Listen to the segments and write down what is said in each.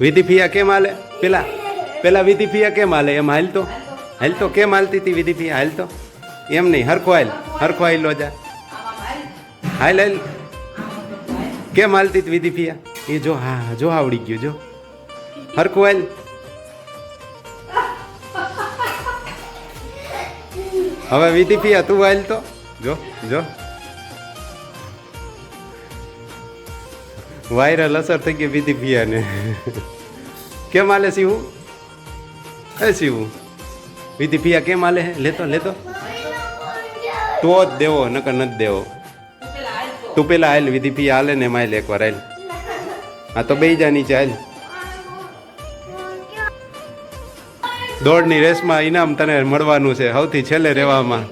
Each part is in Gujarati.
વિધિ ફિયા કેમ હાલે? પેલા પેલા વિધિ ફિયા કેમ હાલે? એમ હાલતો હાલતો કેમ હાલતી હતી વિધિ ફિયા? હાલતો એમ નહીં, હરખો હાલ હરખો હાલ જા. હાલ હાલ. કેમ હાલતી હતી વિધિ ફિયા? એ જો હા, જો આવડી ગયું, જો. હરખું હાલ. હવે વિધિ ફિયા, તું હાલ તો? જો જો. વાયરલ અસર થઈ ગઈ વિધિ ભિયાને. કેમ હાલે શિવું? હે શિવું, વિધિ ફિયા કેમ હાલે લેતો લેતો. તો જ દેવો, નકર નથી દેવો. તું પેલા હાલ, વિધિ ફિયા હાલે ને માઇલ એકવાર હાલ. હા તો બે જા નીચે હાલ. દોડની રેસમાં ઇનામ તને મળવાનું છે, સૌથી છેલ્લે રહેવામાં.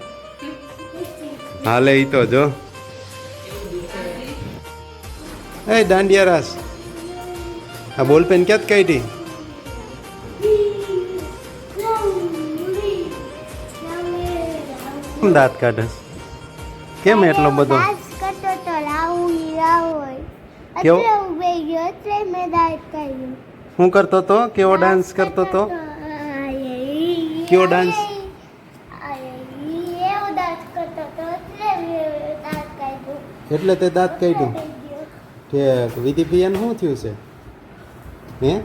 હાલે ઈ તો, જો. એ દાંડિયા રાસ આ બોલપેન ક્યાં કાઢી દાંત કાઢસ કેમ એટલો બધો કેવો? શું કરતો તો કેવો ડાન્સ કરતો તો કેવો ડાન્સ? એટલે તે દાંત કાઢ્યું કે વિધિ પિયાને શું થયું છે? હે?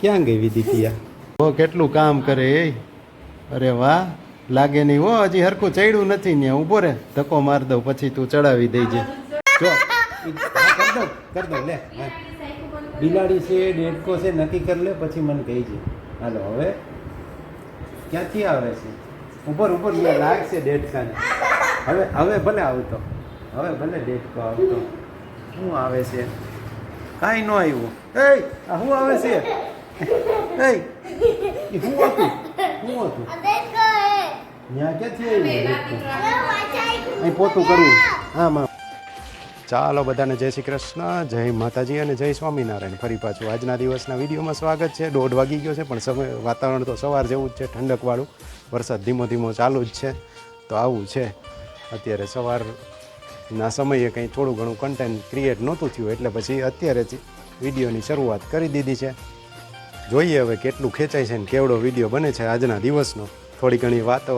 ક્યાં ગઈ વિધિ પિયા ઓ કેટલું કામ કરે એ? અરે વાહ લાગે નહીં હો હજી હરખું ચડ્યું નથી ને ઊભો રે. ધક્કો માર દઉં પછી તું ચડાવી દેજે. જો. કર દઉં કર દઉં લે બિલાડી છે ડેડકો છે નક્કી કરી લે પછી મને કહીજે હાલો હવે? ક્યાંથી આવે છે? ઉપર ઉપર લાગશે ડેડકાને. હવે હવે ભલે આવતો. હવે ભલે ડેડકો આવતો. શું આવે છે? કાંઈ ન આવ્યું. એ આ શું આવે છે? એ ઈ શું હતું? શું હતું? ત્યાં. અહીં પોતું કરવું આમ ચાલો બધાને જય શ્રી કૃષ્ણ જય માતાજી અને જય સ્વામિનારાયણ. ફરી પાછું આજના દિવસના વિડીયોમાં સ્વાગત છે. દોઢ વાગી ગયો છે પણ સમય વાતાવરણ તો સવાર જેવું જ છે ઠંડકવાળું. વરસાદ ધીમો ધીમો ચાલુ જ છે. તો આવું છે. અત્યારે સવારના સમયે કંઈ થોડું ઘણું કન્ટેન્ટ ક્રિએટ નહોતું થયું, એટલે પછી અત્યારે જ વિડીયોની શરૂઆત કરી દીધી છે. જોઈએ હવે કેટલું ખેંચાય છે ને કેવડો વીડિયો બને છે આજના દિવસનો. થોડી ઘણી વાતો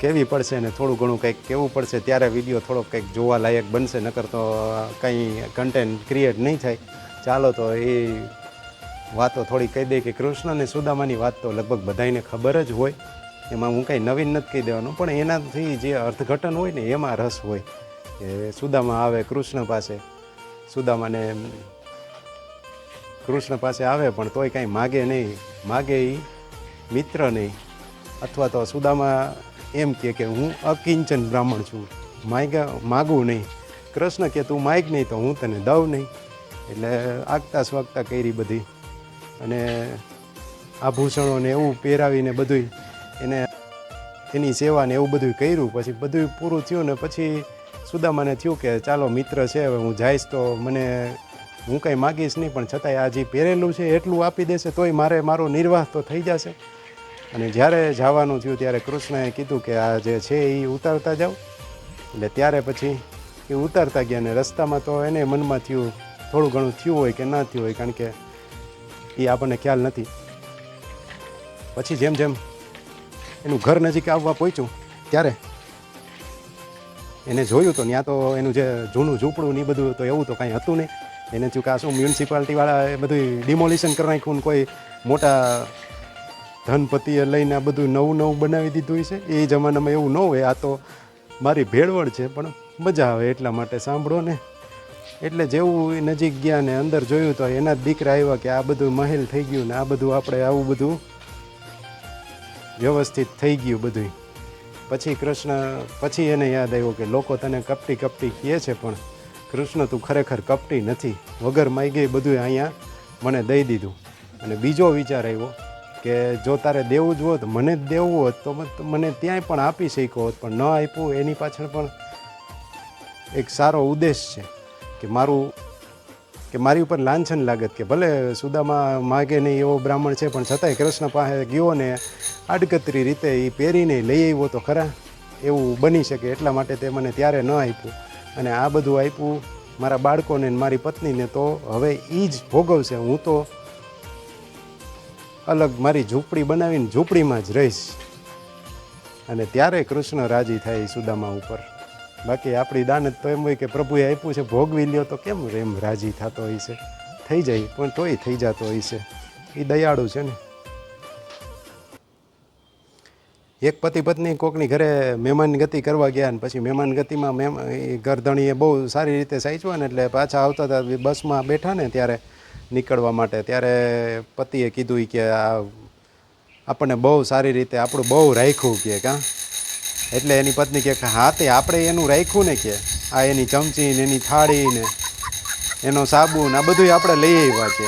કેવી પડશે ને થોડું ઘણું કંઈક કહેવું પડશે ત્યારે વીડિયો થોડોક કંઈક જોવા લાયક બનશે, નકર તો કંઈ કન્ટેન્ટ ક્રિએટ નહીં થાય. ચાલો તો એ વાતો થોડી કહી દે કે કૃષ્ણ અને સુદામાની વાત તો લગભગ બધાને ખબર જ હોય. એમાં હું કાંઈ નવીન નથી કહી દેવાનું, પણ એનાથી જે અર્થઘટન હોય ને એમાં રસ હોય. કે સુદામા આવે કૃષ્ણ પાસે. સુદામાને કૃષ્ણ પાસે આવે પણ તોય કાંઈ માગે નહીં. માગે એ મિત્ર નહીં. અથવા તો સુદામા એમ કહે કે હું અકિંચન બ્રાહ્મણ છું. માગ્યા માગું નહીં. કૃષ્ણ કે તું માગ નહીં તો હું તને દઉં નહીં. એટલે આગતા સ્વાગતા કરી બધી. અને આભૂષણોને એવું પહેરાવીને બધું એને એની સેવાને એવું બધું કર્યું. પછી બધું પૂરું થયું ને પછી સુદામાને થયું કે ચાલો મિત્ર છે, હવે હું જઈશ તો મને હું કંઈ માગીશ નહીં, પણ છતાંય આ જે પહેરેલું છે એટલું આપી દેશે, તોય મારે મારો નિર્વાહ તો થઈ જશે. અને જ્યારે જવાનું થયું ત્યારે કૃષ્ણએ કીધું કે આ જે છે એ ઉતારતા જાઓ. એટલે ત્યારે પછી એ ઉતારતા ગયા અને રસ્તામાં તો એને મનમાં થયું, થોડું ઘણું થયું હોય કે ના થયું હોય, કારણ કે એ આપણને ખ્યાલ નથી. પછી જેમ જેમ એનું ઘર નજીક આવવા પહોંચ્યું, ત્યારે એને જોયું તો ત્યાં તો એનું જે જૂનું ઝૂંપડું ને બધું તો એવું તો કાંઈ હતું નહીં. એને થયું શું મ્યુનિસિપાલિટીવાળા એ બધું ડિમોલિશન કરી નાખ્યું કોઈ મોટા ધનપતિએ લઈને આ બધું નવું નવું બનાવી દીધું છે એ જમાનામાં એવું ન હોય. આ તો મારી ભેળવડ છે, પણ મજા આવે એટલા માટે, સાંભળો ને. એટલે જેવું નજીક ગયા ને અંદર જોયું તો એના દીકરા આવ્યા કે આ બધું મહેલ થઈ ગયું ને આ બધું આપણે આવું બધું વ્યવસ્થિત થઈ ગયું બધું પછી કૃષ્ણ, પછી એને યાદ આવ્યું કે લોકો તને કપટી કપટી કહે છે પણ કૃષ્ણ તું ખરેખર કપટી નથી. વગર માગી બધું અહીંયા મને દઈ દીધું. અને બીજો વિચાર આવ્યો કે જો તારે દેવું જ હોત, મને જ દેવું હોત, તો મને ત્યાંય પણ આપી શક્યો હોત, પણ ન આપ્યું એની પાછળ પણ એક સારો ઉદ્દેશ છે કે મારું, કે મારી ઉપર લાંછન લાગત કે ભલે સુદામા માગે નહીં એવો બ્રાહ્મણ છે, પણ છતાંય કૃષ્ણ પાસે ગયો ને આડકતરી રીતે એ પહેરીને લઈ આવ્યો તો ખરા. એવું બની શકે એટલા માટે તે મને ત્યારે ન આપ્યું. અને આ બધું આપ્યું મારા બાળકોને મારી પત્નીને તો હવે એ જ ભોગવશે. હું તો અલગ મારી ઝૂંપડી બનાવીને ઝૂંપડીમાં જ રહીશ. અને ત્યારે કૃષ્ણ રાજી થાય સુદામા ઉપર. બાકી આપણી દાનત તો એમ હોય કે પ્રભુએ આપ્યું છે, ભોગવી લ્યો તો કેમ એમ રાજી થતો હોય છે? થઈ જાય, પણ તોય થઈ જતો હોય છે. એ દયાળુ છે ને. એક પતિ પત્ની કોકની ઘરે મહેમાન ગતિ કરવા ગયા ને પછી મહેમાન ગતિમાં મેમ ગરધણીએ બહુ સારી રીતે સાચવા ને એટલે પાછા આવતા હતા બસમાં બેઠા ને ત્યારે નીકળવા માટે. ત્યારે પતિએ કીધું કે આ આપણને બહુ સારી રીતે આપણું બહુ રાખ્યું કે કાં. એટલે એની પત્ની કહે કે હા તે આપણે એનું રાખ્યું ને કે આ એની ચમચી ને એની થાળી ને એનો સાબુ ને આ બધું આપણે લઈ આવ્યા કે.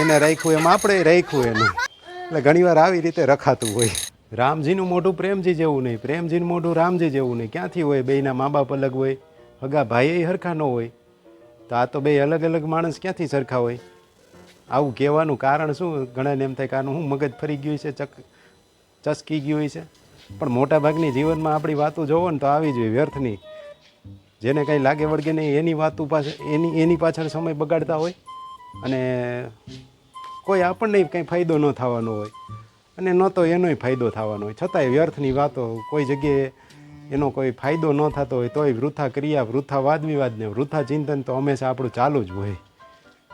એને રાખ્યું એમ આપણે રાખ્યું એનું. એટલે ઘણીવાર આવી રીતે રખાતું હોય. રામજીનું મોઢું પ્રેમજી જેવું નહીં. પ્રેમજીનું મોઢું રામજી જેવું નહીં. ક્યાંથી હોય? બેયના મા બાપ અલગ હોય, હગા ભાઈએ સરખા ન હોય. તો આ તો બે અલગ અલગ માણસ ક્યાંથી સરખા હોય? આવું કહેવાનું કારણ શું? ઘણાને એમ થાય કારણ હું મગજ ફરી ગયું છે, ચક, ચસકી ગયું હોય છે? પણ મોટાભાગની જીવનમાં આપણી વાતો જોવો ને તો આવી જોઈએ વ્યર્થની. જેને કંઈ લાગે વળગે નહીં, એની વાતો પાસે, એની એની પાછળ સમય બગાડતા હોય. અને કોઈ આપણને કંઈ ફાયદો ન થવાનો હોય. અને ન તો એનોય ફાયદો થવાનો હોય. છતાંય વ્યર્થની વાતો કોઈ જગ્યાએ એનો કોઈ ફાયદો ન થતો હોય તોય વૃથા ક્રિયા, વૃથા વાદ વિવાદને વૃથા ચિંતન તો હંમેશા આપણું ચાલુ જ હોય.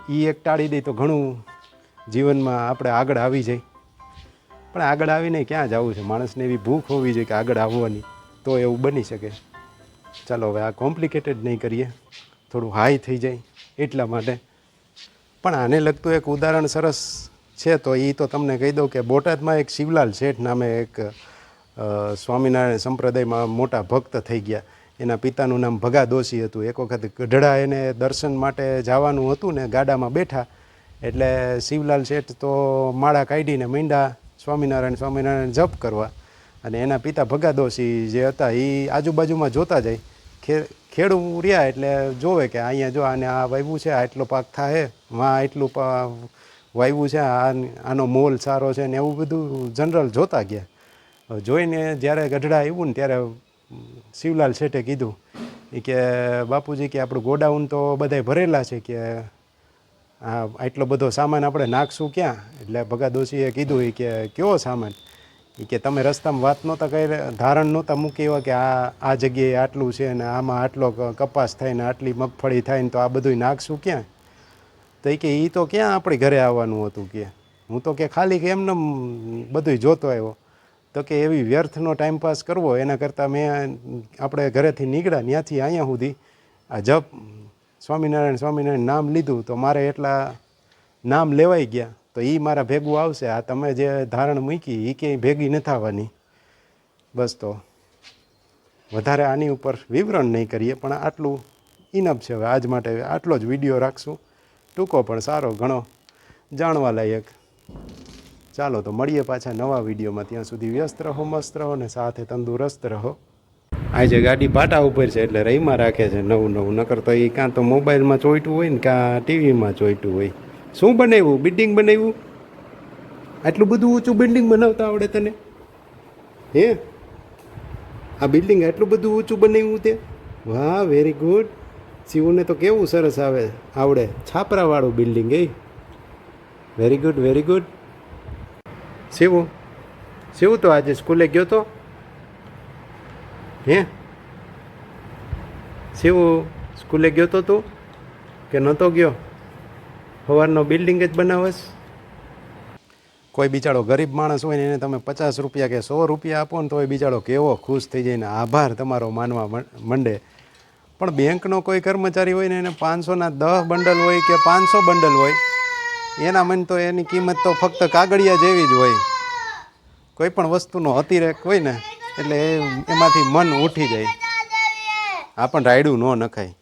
એ એક ટાળી દે તો ઘણું જીવનમાં આપણે આગળ આવી જાય. પણ આગળ આવીને ક્યાં જવું છે? માણસને એવી ભૂખ હોવી જોઈએ કે આગળ આવવાની, તો એવું બની શકે. ચાલો હવે આ કોમ્પ્લિકેટેડ નહીં કરીએ. થોડું હાઈ થઈ જાય એટલા માટે. પણ આને લગતું એક ઉદાહરણ સરસ છે, તો એ તો તમને કહી દઉં કે બોટાદમાં એક શિવલાલ શેઠ નામે એક સ્વામિનારાયણ સંપ્રદાયમાં મોટા ભક્ત થઈ ગયા. એના પિતાનું નામ ભગા દોશી હતું. એક વખત ગઢડા એને દર્શન માટે જવાનું હતું ને ગાડામાં બેઠા. એટલે શિવલાલ શેઠ તો માળા કાઢીને મીંડા સ્વામિનારાયણ સ્વામિનારાયણ જપ કરવા. અને એના પિતા ભગા દોશી જે હતા એ આજુબાજુમાં જોતા જાય. ખેડૂ રહ્યા એટલે જોવે કે અહીંયા જો આને આ વાવ્યું છે આટલો પાક થાય વાં આટલું પા- વાવ્યું છે, આ આનો મોલ સારો છે ને એવું બધું જનરલ જોતા ગયા. જોઈને જ્યારે ગઢડા આવ્યું ને ત્યારે શિવલાલ શેઠે કીધું કે, બાપુજી, કે આપણું ગોડાઉન તો બધાય ભરેલા છે કે આ આટલો બધો સામાન આપણે નાખશું ક્યાં? એટલે ભગા દોશીએ કીધું એ કે, કયો સામાન? એ કે, તમે રસ્તામાં વાત નહોતા કરી ધારણ નહોતા મૂકી એવા કે આ આ જગ્યાએ આટલું છે ને આમાં આટલો કપાસ થાય ને આટલી મગફળી થાય ને તો આ બધું નાખશું ક્યાં? તો એ કે એ તો ક્યાં આપણી ઘરે આવવાનું હતું કે? હું તો કે ખાલી કે એમને બધું જોતો આવ્યો. તો કે એવી વ્યર્થનો ટાઈમ પાસ કરવો, એના કરતાં મેં આપણે ઘરેથી નીકળ્યા, ત્યાંથી અહીંયા સુધી આ જપ, સ્વામિનારાયણ સ્વામિનારાયણ નામ લીધું, તો મારે એટલા નામ લેવાઈ ગયા, તો એ મારા ભેગું આવશે. આ તમે જે ધારણ મૂકી એ ક્યાંય ભેગી નથી આવવાની બસ તો વધારે આની ઉપર વિવરણ નહીં કરીએ, પણ આટલું ઇનફ છે. હવે આજ માટે આટલો જ વીડિયો રાખશું. ટૂંકો પણ સારો ઘણો જાણવા લાયક. ચાલો તો મળીએ પાછા નવા વિડીયોમાં. ત્યાં સુધી વ્યસ્ત રહો, મસ્ત રહો ને સાથે તંદુરસ્ત રહો. આજે ગાડી પાટા ઉપર છે એટલે રહીમાં રાખે છે નવું નવું, નકર તો એ કાં તો મોબાઈલમાં ચોઈટું હોય ને કાં ટીવીમાં ચોઈટું હોય. શું બનાવ્યું? બિલ્ડિંગ બનાવ્યું? આટલું બધું ઊંચું બિલ્ડિંગ બનાવતા આવડે તને? હે? આ બિલ્ડિંગ આટલું બધું ઊંચું બનાવ્યું તે? વાહ વેરી ગુડ શિવને તો કેવું સરસ આવે, આવડે. છાપરાવાળું બિલ્ડિંગ એ. Very good very good Shiv Shiv તો આજે સ્કૂલે ગયો તો? હે? શિવ સ્કૂલે ગયો તો તું? કે નહોતો ગયો? સવારનો બિલ્ડિંગ જ બનાવસ કોઈ બિચારો ગરીબ માણસ હોય ને એને તમે પચાસ રૂપિયા કે સો રૂપિયા આપો ને તો એ બિચારો કેવો ખુશ થઈ જાય આભાર તમારો માનવા મંડે. પણ બેંકનો કોઈ કર્મચારી હોય ને એને પાંચસોના દસ બંડલ હોય કે પાંચસો બંડલ હોય, એના મન તો એની કિંમત તો ફક્ત કાગળિયા જેવી જ હોય. કોઈ પણ વસ્તુનો અતિરેક હોય ને, એટલે એમાંથી મન ઉઠી જાય. આ પણ રાયડું ન નખાય.